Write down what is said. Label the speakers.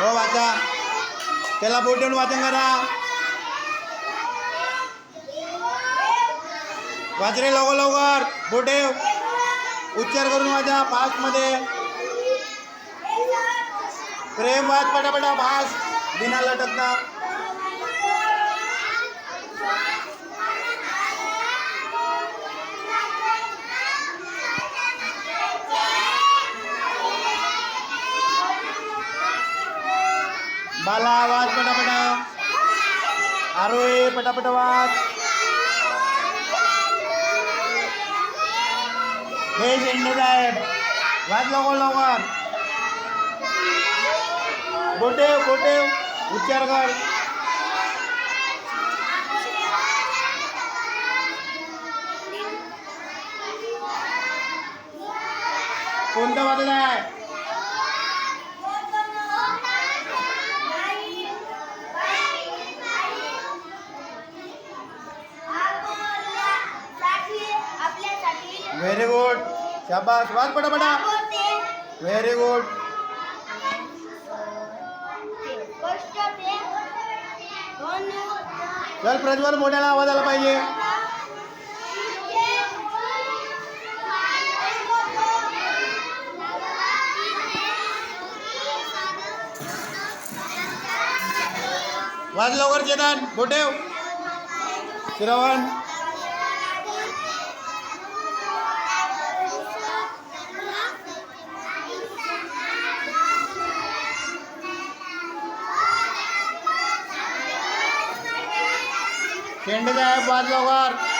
Speaker 1: हो वाचा. त्याला बोट देऊन वाचन करा वाचरे लवकर लवकर. बोटे उच्चार करून वाचा फास्टमध्ये प्रेम वाच पटापटा फास्ट बिना लटकता बाला आवाज पटापटा. आरोय पटापट वाच हे झेंडे साहेब वाच लवकर लवकर. गोटे गोटे. उच्चार कर. कोणतं वाचलं आहे? व्हेरी गुड शाबास वाच पटापटा व्हेरी गुड चल प्रज्वल मोठ्याला आवाज आला पाहिजे. वाज लवकर चेतन मोठे. श्रवण. शेंडे साहेब वाज लवकर